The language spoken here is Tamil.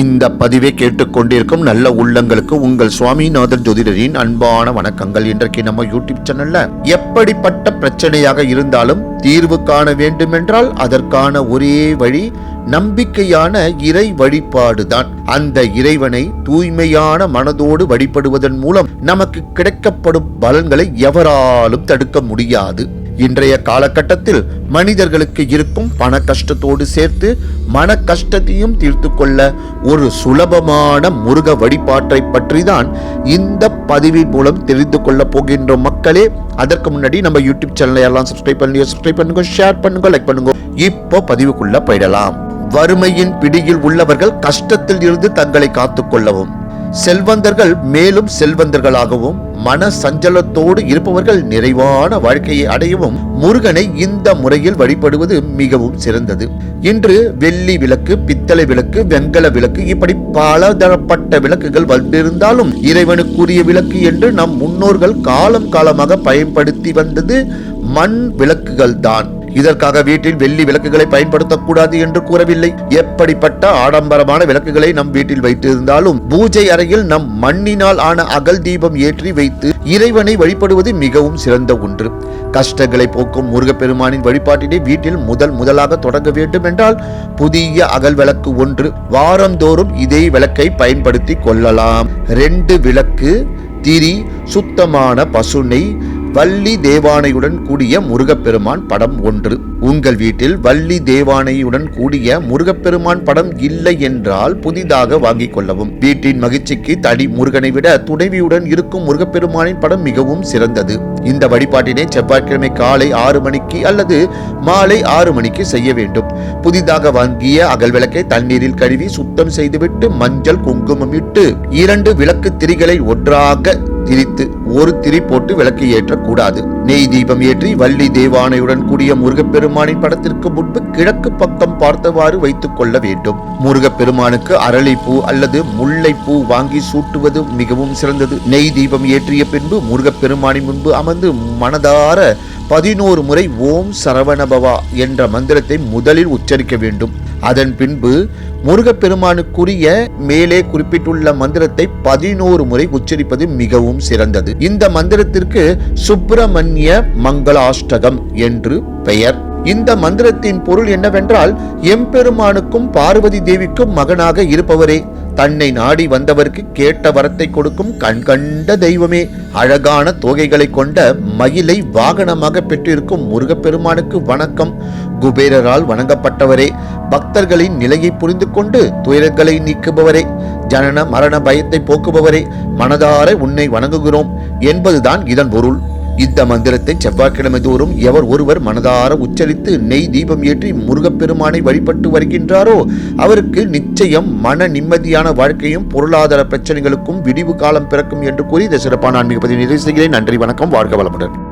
இந்த பதிவை கேட்டுக்கொண்டிருக்கும் நல்ல உள்ளங்களுக்கு உங்கள் சுவாமிநாதன் ஜோதிடரின் அன்பான வணக்கங்கள் இன்றைக்கு நம்ம யூடியூப் சேனல்ல எப்படிப்பட்ட பிரச்சனையாக இருந்தாலும் தீர்வு காண வேண்டுமென்றால் அதற்கான ஒரே வழி நம்பிக்கையான இறை வழிபாடுதான். அந்த இறைவனை தூய்மையான மனதோடு வழிபடுவதன் மூலம் நமக்கு கிடைக்கப்படும் பலன்களை எவராலும் தடுக்க முடியாது. இன்றைய காலகட்டத்தில் மனிதர்களுக்கு இருக்கும் பண கஷ்டத்தோடு சேர்த்து மன கஷ்டத்தையும் தீர்த்து கொள்ள ஒரு சுலபமான முருக வழிபாட்டை பற்றி தான் இந்த பதிவின் மூலம் தெரிந்து கொள்ள போகின்ற மக்களே அதற்கு முன்னாடி நம்ம யூடியூப் சேனலை எல்லாம் சப்ஸ்கிரைப் பண்ணி சப்ஸ்கிரைப் பண்ணுங்க ஷேர் பண்ணுங்க லைக் பண்ணுங்க. இப்போ பதிவுக்குள்ள போயிடலாம். வறுமையின் பிடியில் உள்ளவர்கள் கஷ்டத்தில் இருந்து தங்களை காத்துக் கொள்ளவும். செல்வந்தர்கள் மேலும் செல்வந்தர்களாகவும் மன சஞ்சலத்தோடு இருப்பவர்கள் நிறைவான வாழ்க்கையை அடையவும் முருகனை இந்த முறையில் வழிபடுவது மிகவும் சிறந்தது. இன்று வெள்ளி விளக்கு பித்தளை விளக்கு வெங்கல விளக்கு இப்படி பல தரப்பட்ட விளக்குகள் வந்திருந்தாலும் இறைவனுக்குரிய விளக்கு என்று நம் முன்னோர்கள் காலம் காலமாக பயன்படுத்தி வந்தது மண் விளக்குகள் தான் இதற்காக வீட்டில் வெள்ளி விளக்குகளை பயன்படுத்தக்கூடாது என்று கூறவில்லை. எப்படிப்பட்ட ஆடம்பரமான விளக்குகளை நம் வீட்டில் வைத்திருந்தாலும் பூஜை அறையில் நம் மண்ணினால் ஆன அகல் தீபம் ஏற்றி வைத்து இறைவனை வழிபடுவது மிகவும் சிறந்த ஒன்று. கஷ்டங்களை போக்கும் முருகப்பெருமானின் வழிபாட்டினை வீட்டில் முதல் முதலாக தொடங்க வேண்டும் என்றால் புதிய அகல் விளக்கு ஒன்று வாரந்தோறும் இதே விளக்கை பயன்படுத்தி கொள்ளலாம். ரெண்டு விளக்கு திரி சுத்தமான பசுனை வள்ளி தேவானையுடன் கூடிய முருகப்பெருமான் படம் ஒன்று. உங்கள் வீட்டில் வள்ளி தேவானையுடன் கூடிய முருகப்பெருமான் படம் இல்லை என்றால் புதிதாக வாங்கிக் கொள்ளவும். வீட்டின் மகிழ்ச்சிக்கு தடி முருகனை விட துணைவியுடன் இருக்கும் முருகப்பெருமானின் படம் மிகவும் சிறந்தது. இந்த வழிபாட்டினை செவ்வாய்க்கிழமை காலை ஆறு மணிக்கு அல்லது மாலை ஆறு மணிக்கு செய்ய வேண்டும். புதிதாக வாங்கிய அகல் விளக்கை தண்ணீரில் கழுவி சுத்தம் செய்துவிட்டு மஞ்சள் குங்குமம் இட்டு இரண்டு விளக்கு திரிகளை ஒன்றாக திரித்து ஒரு திரி போட்டு விளக்கு ஏற்றக்கூடாது. நெய் தீபம் ஏற்றி வள்ளி தேவானையுடன் கூடிய முருகப்பெருமானின் படத்திற்கு முன்பு கிழக்கு பக்கம் பார்த்தவாறு வைத்துக் கொள்ள வேண்டும். முருகப்பெருமானுக்கு அரளிப்பூ அல்லது முல்லைப்பூ வாங்கி சூட்டுவது மிகவும் சிறந்தது. நெய் தீபம் ஏற்றிய பின்பு முருகப்பெருமானின் முன்பு அமர்ந்து மனதார பதினோரு முறை ஓம் சரவணபவா என்ற மந்திரத்தை முதலில் உச்சரிக்க வேண்டும். அதன் பின்பு முருகப்பெருமானுக்குரிய மேலே குறிப்பிட்டுள்ள மந்திரத்தை பதினோரு முறை உச்சரிப்பது மிகவும் சிறந்தது. இந்த மந்திரத்திற்கு சுப்பிரமணிய மங்களாஷ்டகம் என்று பெயர். இந்த மந்திரத்தின் பொருள் என்னவென்றால் எம்பெருமானுக்கும் பார்வதி தேவிக்கும் மகனாக இருப்பவரே. தன்னை நாடி வந்தவருக்கு கேட்ட வரத்தை கொடுக்கும் கண்கண்ட தெய்வமே. அழகான தோகைகளை கொண்ட மயிலை வாகனமாக பெற்றிருக்கும் முருகப்பெருமானுக்கு வணக்கம். குபேரரால் வணங்கப்பட்டவரே. பக்தர்களின் நிலையை புரிந்து கொண்டு துயரங்களை நீக்குபவரே. ஜனன மரண பயத்தை போக்குபவரே. மனதார உன்னை வணங்குகிறோம். என்பதுதான் இதன் பொருள். இந்த மந்திரத்தை செவ்வாய்க்கிழமை தோறும் எவர் ஒருவர் மனதார உச்சரித்து நெய் தீபம் ஏற்றி முருகப்பெருமானை வழிபட்டு வருகின்றாரோ அவருக்கு நிச்சயம் மன நிம்மதியான வாழ்க்கையும் பொருளாதார பிரச்சனைகளுக்கும் விடிவு காலம் பிறக்கும் என்று கூறி இந்த சிறப்பான ஆன்மீக பதிவு நிறைவு செய்கிறேன். நன்றி வணக்கம் வாழ்க வளமுடன்.